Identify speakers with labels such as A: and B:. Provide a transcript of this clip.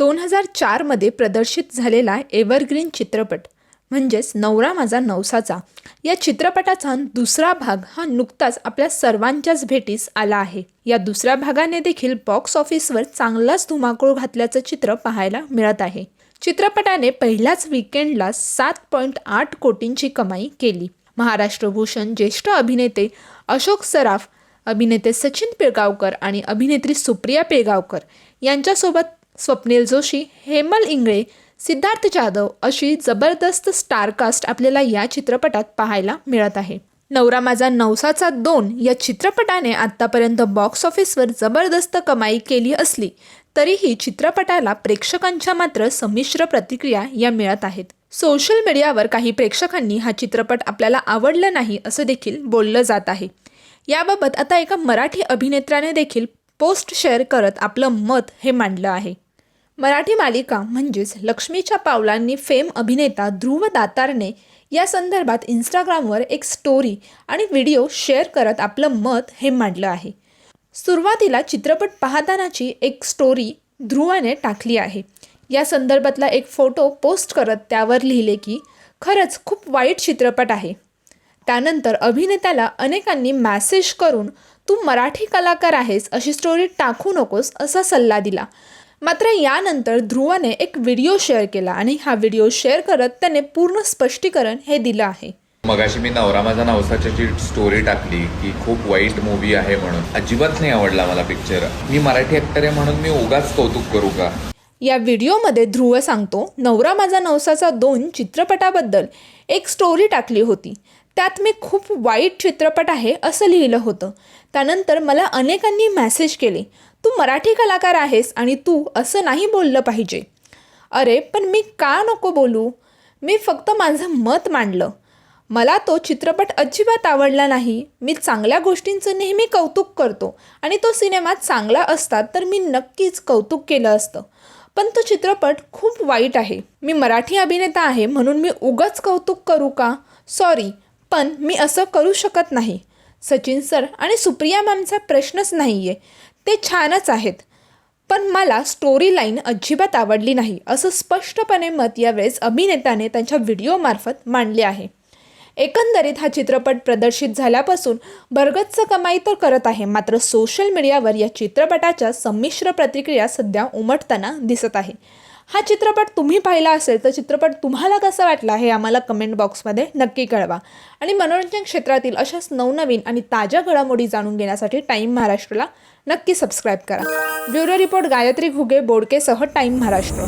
A: दोन हजार चारमध्ये प्रदर्शित झालेला एव्हरग्रीन चित्रपट म्हणजेच नवरा माझा नवसाचा या चित्रपटाचा दुसरा भाग हा नुकताच आपल्या सर्वांच्याच भेटीस आला आहे. या दुसऱ्या भागाने देखील बॉक्स ऑफिसवर चांगलाच धुमाकूळ घातल्याचं चित्र पाहायला मिळत आहे. चित्रपटाने पहिल्याच विकेंडला सात पॉईंट आठ कोटींची कमाई केली. महाराष्ट्र भूषण ज्येष्ठ अभिनेते अशोक सराफ अभिनेते सचिन पिळगावकर आणि अभिनेत्री सुप्रिया पिळगावकर यांच्यासोबत स्वप्नील जोशी हेमल इंगळे सिद्धार्थ जाधव अशी जबरदस्त स्टारकास्ट आपल्याला या चित्रपटात पाहायला मिळत आहे. नवरा माझा नवसाचा दोन या चित्रपटाने आत्तापर्यंत बॉक्स ऑफिसवर जबरदस्त कमाई केली असली तरीही चित्रपटाला प्रेक्षकांच्या मात्र संमिश्र प्रतिक्रिया या मिळत आहेत. सोशल मीडियावर काही प्रेक्षकांनी हा चित्रपट आपल्याला आवडला नाही असं देखील बोललं जात आहे. याबाबत आता एका मराठी अभिनेत्याने देखील पोस्ट शेअर करत आपलं मत हे मांडलं आहे. मराठी मालिका म्हणजेच लक्ष्मीच्या पावलांनी फेम अभिनेता ध्रुव दातारने या संदर्भात इंस्टाग्रामवर एक स्टोरी आणि व्हिडिओ शेअर करत आपलं मत हे मांडलं आहे. सुरुवातीला चित्रपट पाहतानाची एक स्टोरी ध्रुवाने टाकली आहे. या संदर्भातला एक फोटो पोस्ट करत त्यावर लिहिले की खरंच खूप वाईट चित्रपट आहे. त्यानंतर अभिनेत्याला अनेकांनी मॅसेज करून तू मराठी कलाकार आहेस अशी स्टोरी टाकू नकोस असा सल्ला दिला. मात्र यानंतर ध्रुवाने एक व्हिडिओ शेअर केला आणि हा व्हिडिओ शेअर करत त्याने पूर्ण स्पष्टीकरण हे दिलं आहे.
B: मगाशी मी नवरा माझा नवसाच्याची स्टोरी टाकली की खूप वाईट मूवी आहे म्हणून. अजिबात नाही आवडला मला पिक्चर मी मराठी ऍक्टर आहे म्हणून मी उगाच कौतुक करू का?
A: या व्हिडिओमध्ये ध्रुव सांगतो नवरा माझा नवसाचा दोन चित्रपटाबद्दल एक स्टोरी टाकली होती. त्यात मी खूप वाईट चित्रपट आहे असं लिहिलं होतं. त्यानंतर मला अनेकांनी मॅसेज केले. तू मराठी कलाकार आहेस आणि तू असं नाही बोललं पाहिजे. अरे पण मी का नको बोलू? मी फक्त माझं मत मांडलं. मला तो चित्रपट अजिबात आवडला नाही. मी चांगल्या गोष्टींचं नेहमी कौतुक करतो आणि तो सिनेमा चांगला असता तर मी नक्कीच कौतुक केलं असतं. पण तो चित्रपट खूप वाईट आहे. मी मराठी अभिनेता आहे म्हणून मी उगाच कौतुक करू का? सॉरी पण मी असं करू शकत नाही. सचिन सर आणि सुप्रिया मॅमचा प्रश्नच नाही आहे ते छानच आहेत. पण मला स्टोरी लाईन अजिबात आवडली नाही असं स्पष्टपणे मत यावेळेस अभिनेत्याने त्यांच्या व्हिडिओमार्फत मांडले आहे. एकंदरीत हा चित्रपट प्रदर्शित झाल्यापासून भरगच्च कमाई तर करत आहे मात्र सोशल मीडियावर या चित्रपटाच्या संमिश्र प्रतिक्रिया सध्या उमटताना दिसत आहे. हा चित्रपट तुम्ही पाहिला असेल तर चित्रपट तुम्हाला कसा वाटला हे आम्हाला कमेंट बॉक्समध्ये नक्की कळवा. आणि मनोरंजन क्षेत्रातील अशाच नवनवीन आणि ताज्या घडामोडी जाणून घेण्यासाठी टाईम महाराष्ट्राला नक्की सबस्क्राईब करा. ब्युरो रिपोर्ट गायत्री घुगे बोडकेसह टाईम महाराष्ट्र